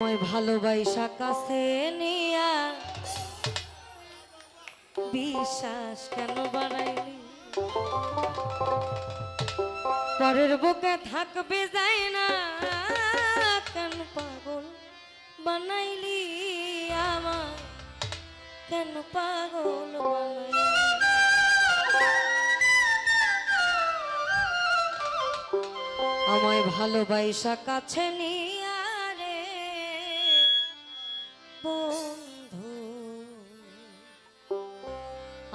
ভালোবাসা কাছে নিয়া বিশ্বাস কেন পরের বুকে থাকবে যায় না, কেন পাগল বানাইলি আমার কেন পাগল আমায় ভালোবাসা কাছে নি বন্ধু,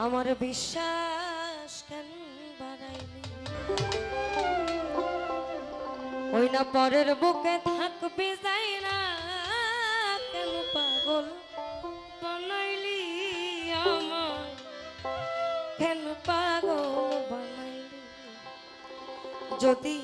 আমার বিশ্বাস কেন বাড়াইলি? ওই না পরের বুকে থাকবি যাই না, কেন পাগল বানাইলি আমার কেন পাগল বানাইলি? যদি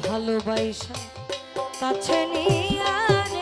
ভালোবাসা কাছে নিয়ে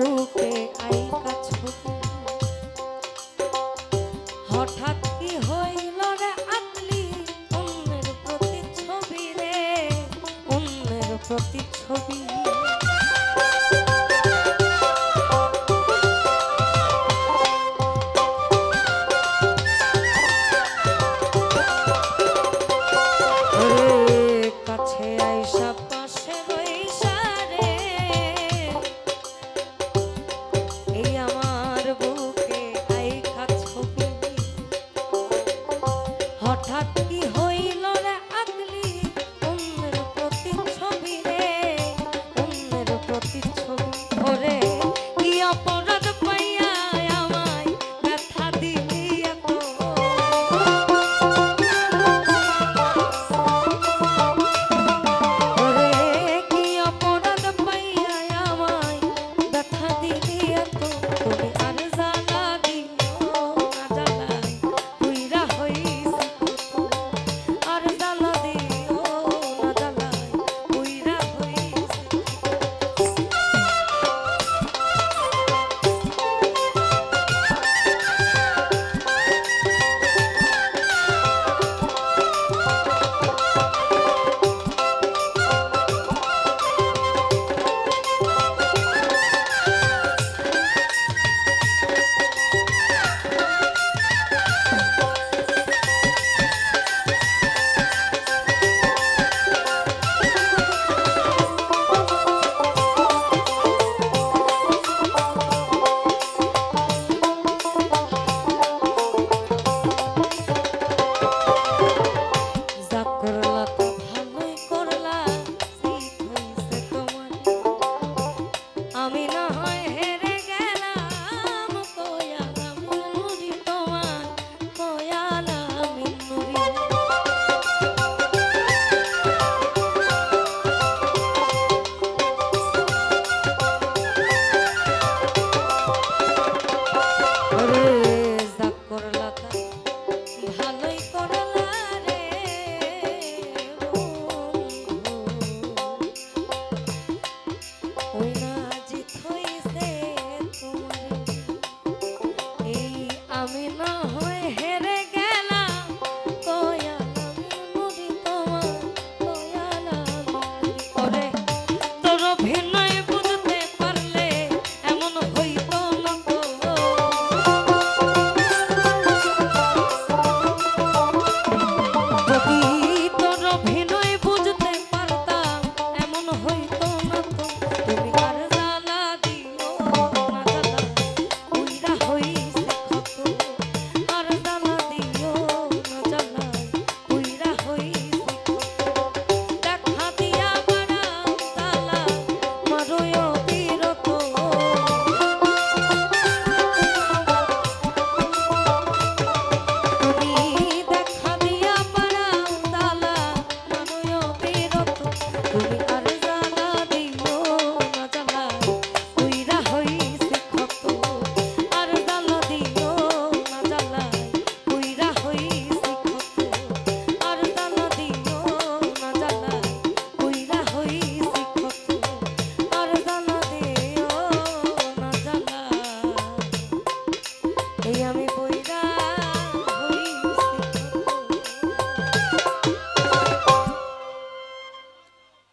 crooked.